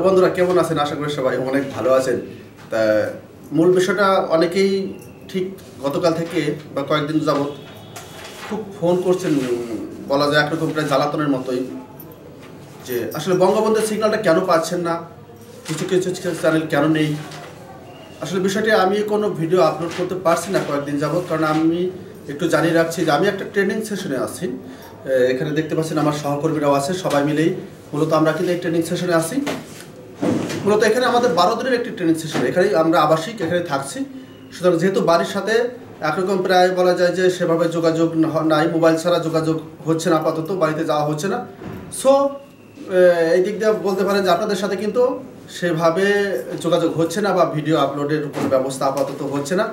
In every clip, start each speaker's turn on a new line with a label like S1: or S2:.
S1: Hello বন্ধুরা, কেমন আছেন? আশা করি সবাই অনেক ভালো আছেন। তা মূল বিষয়টা অনেকেই ঠিক গতকাল থেকে বা কয়েকদিন যাবৎ খুব ফোন করছেন, বলা যায় একরকম প্রায় জ্বালাতনের মতোই, যে আসলে বঙ্গবন্ধুর সিগন্যালটা কেন পাচ্ছেন না? কিছু কিছু চ্যানেল কেন নেই? আসলে বিষয়টি আমি কোনো ভিডিও আপলোড করতে পারছি না কয়েকদিন যাবৎ, কারণ আমি একটু জানিয়ে রাখছি যে আমি একটা ট্রেনিং সেশনে আছি। এখানে দেখতে পাচ্ছেন আমার সহকর্মীরাও আছে, সবাই মিলেই। মূলত আমরা কিন্তু এই ট্রেনিং সেশনে আছি। মূলত এখানে আমাদের বারো দিনের একটি ট্রেনিং সেশন এখানে আমরা আবাসিক এখানে থাকছি। সুতরাং যেহেতু বাড়ির সাথে একরকম প্রায় বলা যায় যে সেভাবে যোগাযোগ নাই, মোবাইল ছাড়া যোগাযোগ হচ্ছে না, আপাতত বাড়িতে যাওয়া হচ্ছে না। সো এই দিক দিয়ে বলতে পারেন যে আপনাদের সাথে কিন্তু সেভাবে যোগাযোগ হচ্ছে না বা ভিডিও আপলোডের কোনো ব্যবস্থা আপাতত হচ্ছে না।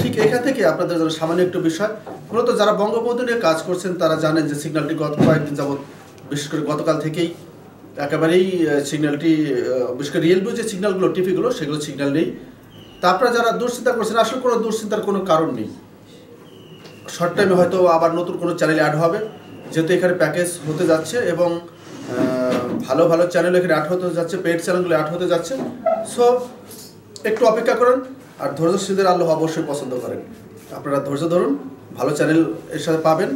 S1: ঠিক এখান থেকে আপনাদের জন্য সামান্য একটু বিষয়। মূলত যারা বঙ্গবন্ধু নিয়ে কাজ করছেন, তারা জানেন যে সিগন্যালটি গত কয়েকদিন যাবৎ, বিশেষ করে গতকাল থেকেই একেবারেই সিগন্যালটি বিশেষ করে রিয়েলমি যে সিগন্যালগুলো টিভিগুলো সেগুলো সিগন্যাল নেই। তারপরে যারা দুশ্চিন্তা করছেন, আসলে কোনো দুশ্চিন্তার কোনো কারণ নেই। শর্ট টাইমে হয়তো আবার নতুন কোনো চ্যানেল অ্যাড হবে। যেহেতু এখানে প্যাকেজ হতে যাচ্ছে এবং ভালো ভালো চ্যানেল এখানে অ্যাড হতে যাচ্ছে পেড চ্যানেলগুলো অ্যাড হতে যাচ্ছে। সো একটু অপেক্ষা করুন আর ধৈর্য ধৈর্যশীলদের আল্লাহ অবশ্যই পছন্দ করেন। আপনারা ধৈর্য ধরুন, ভালো চ্যানেল এর সাথে পাবেন।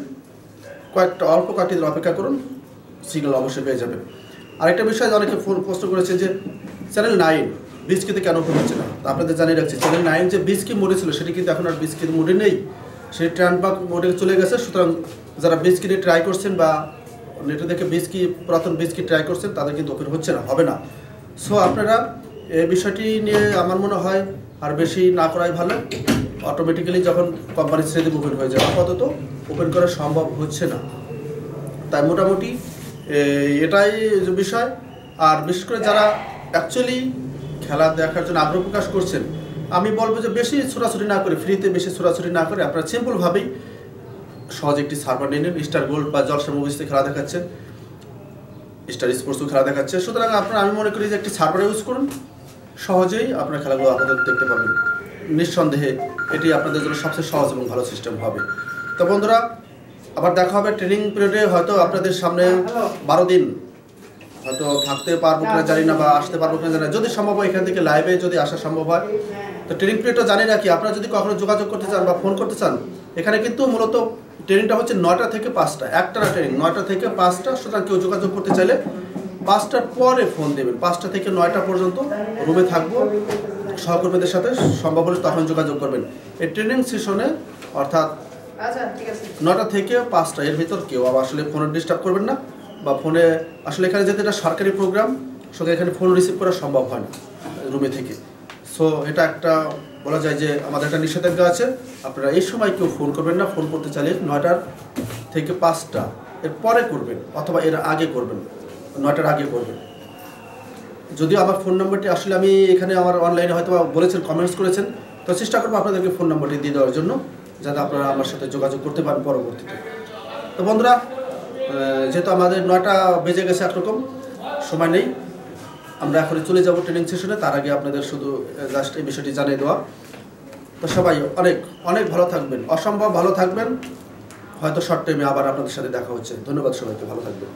S1: কয়েকটা অল্প কয়েকটি অপেক্ষা করুন সিগন্যাল অবশ্যই পেয়ে যাবেন। আরেকটা বিষয় অনেকে ফোন প্রশ্ন করেছে যে চ্যানেল নাইন বিস্কিতে কেন হচ্ছে না? আপনাদের জানিয়ে রাখছি, চ্যানেল নাইন যে বিস্কি মোডে ছিল, সেটি কিন্তু এখন আর বিস্কিট মোডে নেই। সেটি ট্রান্সবাক মোডে চলে গেছে, সুতরাং যারা বিস্কিটে ট্রাই করছেন বা নেটে দেখে বিস্কি, পুরাতন বিস্কিট ট্রাই করছেন, তাদের কিন্তু ওপেন হচ্ছে না, হবে না। সো আপনারা এই বিষয়টি নিয়ে আমার মনে হয় আর বেশি না করাই ভালো। অটোমেটিক্যালি যখন কোম্পানি ছেড়ে ওপেন হয়ে যাবে, আপাতত ওপেন করা সম্ভব হচ্ছে না। তাই মোটামুটি এটাই বিষয়। আর বিশেষ করে যারা অ্যাকচুয়ালি খেলা দেখার জন্য আগ্রহ প্রকাশ করছেন, আমি বলব যে বেশি ছোটাছুটি না করে ফ্রিতে বেশি ছোটাছুটি না করে আপনারা সিম্পলভাবেই সহজ একটি সার্ভার নিয়ে নিন স্টার গোল্ড বা জলসা মুভিসতে খেলা দেখাচ্ছেন স্টার স্পোর্টসও খেলা দেখাচ্ছে। সুতরাং আপনারা, আমি মনে করি যে একটি সার্ভার ইউজ করুন, সহজেই আপনার খেলাগুলো আপনাদের দেখতে পাবেন নিঃসন্দেহে এটি আপনাদের জন্য সবচেয়ে সহজ এবং ভালো সিস্টেম হবে। তো বন্ধুরা আবার দেখা হবে ট্রেনিং পিরিয়ডে হয়তো আপনাদের সামনে বারো দিন। হয়তো থাকতে পারব কিনা জানি না বা আসতে পারব কিনা জানি না। যদি সম্ভব হয় এখান থেকে লাইভে যদি আসা সম্ভব হয়। তো ট্রেনিং পিরিয়ডটা জানি না কি, আপনারা যদি কখনো যোগাযোগ করতে চান বা ফোন করতে চান, এখানে কিন্তু মূলত ট্রেনিংটা হচ্ছে নয়টা থেকে পাঁচটা একটা না ট্রেনিং নয়টা থেকে পাঁচটা। সুতরাং কেউ যোগাযোগ করতে চাইলে পাঁচটার পরে ফোন দেবেন। পাঁচটা থেকে নয়টা পর্যন্ত রুমে থাকব। সহকর্মীদের সাথে সম্ভব হলে তখন যোগাযোগ করবেন। এই ট্রেনিং সেশনে অর্থাৎ
S2: আচ্ছা
S1: নটা থেকে পাঁচটা, এর ভিতর কেউ আবার আসলে ফোনে ডিস্টার্ব করবেন না বা ফোনে আসলে এখানে যেহেতু এটা সরকারি প্রোগ্রাম সুতরাং এখানে ফোন রিসিভ করা সম্ভব হয় না রুমে থেকে। সো এটা একটা বলা যায় যে আমাদের একটা নিষেধাজ্ঞা আছে। আপনারা এই সময় কেউ ফোন করবেন না ফোন করতে চাইলে নয়টার থেকে পাঁচটা এর পরে করবেন, অথবা এর আগে করবেন, নয়টার আগে করবেন। যদিও আমার ফোন নম্বরটি আসলে আমি এখানে আমার অনলাইনে হয়তো বলেছেন কমেন্টস করেছেন, তো চেষ্টা করব আপনাদেরকে ফোন নম্বরটি দিয়ে দেওয়ার জন্য। যাতে আপনারা আমার সাথে যোগাযোগ করতে পারেন পরবর্তীতে। তো বন্ধুরা যেহেতু আমাদের নয়টা বেজে গেছে একরকম সময় নেই, আমরা এখন চলে যাব ট্রেনিং সেশনে তার আগে আপনাদের শুধু জাস্ট এই বিষয়টি জানিয়ে দেওয়া। তো সবাই অনেক অনেক ভালো থাকবেন। অসম্ভব ভালো থাকবেন। হয়তো শর্ট টাইমে আবার আপনাদের সাথে দেখা হচ্ছে। ধন্যবাদ সবাইকে, ভালো থাকবেন।